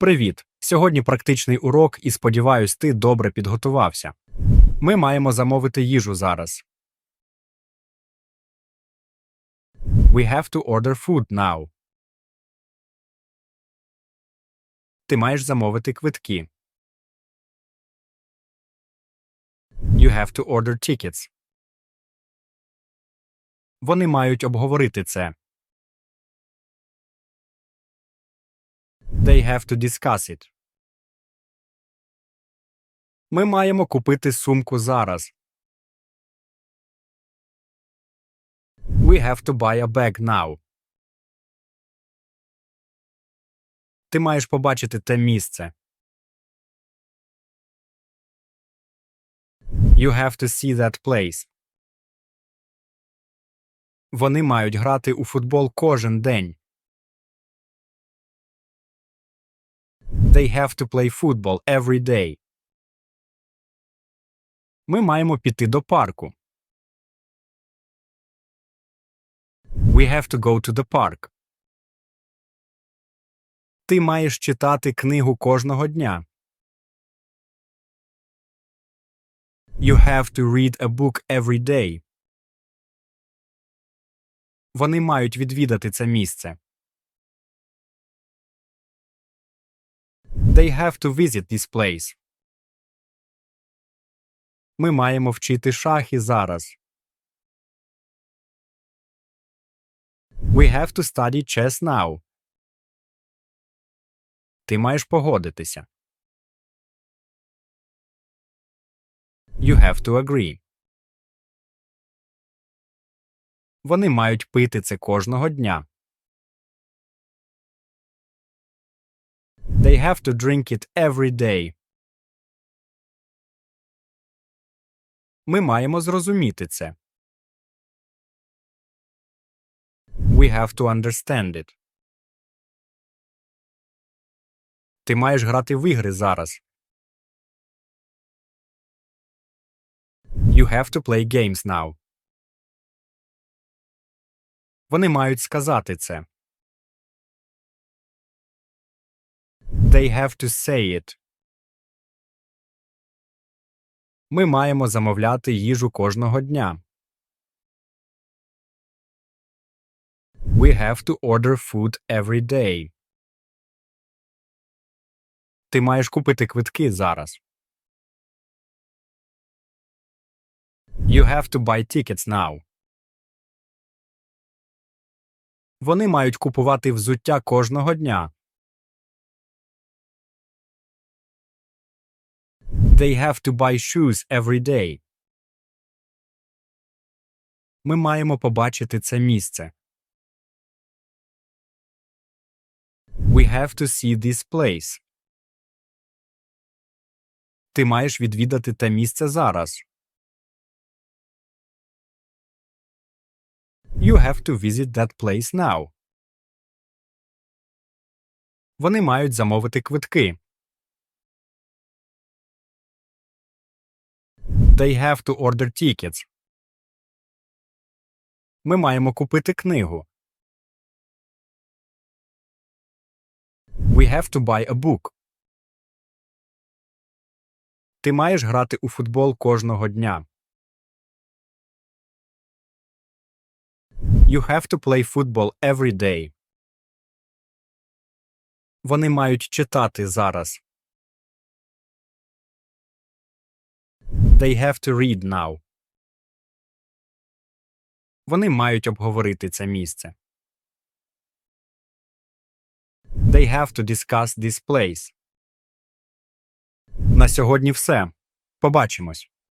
Привіт! Сьогодні практичний урок і сподіваюсь, ти добре підготувався. Ми маємо замовити їжу зараз. We have to order food now. Ти маєш замовити квитки. You have to order tickets. Вони мають обговорити це. They have to discuss it. Ми маємо купити сумку зараз. We have to buy a bag now. Ти маєш побачити те місце. You have to see that place. Вони мають грати у футбол кожен день. They have to play football every day. Ми маємо піти до парку. We have to go to the park. Ти маєш читати книгу кожного дня. You have to read a book every day. Вони мають відвідати це місце. They have to visit this place. Ми маємо вчити шахи зараз. We have to study chess now. Ти маєш погодитися. You have to agree. Вони мають пити це кожного дня. They have to drink it every day. Ми маємо зрозуміти це. We have to understand it. Ти маєш грати в ігри зараз. You have to play games now. Вони мають сказати це. They have to say it. Ми маємо замовляти їжу кожного дня. We have to order food every day. Ти маєш купити квитки зараз. You have to buy tickets now. Вони мають купувати взуття кожного дня. They have to buy shoes every day. Ми маємо побачити це місце. We have to see this place. Ти маєш відвідати те місце зараз. You have to visit that place now. Вони мають замовити квитки. They have to order tickets. Ми маємо купити книгу. We have to buy a book. Ти маєш грати у футбол кожного дня. You have to play football every day. Вони мають читати зараз. They have to read now. Вони мають обговорити це місце. They have to discuss this place. На сьогодні все. Побачимось.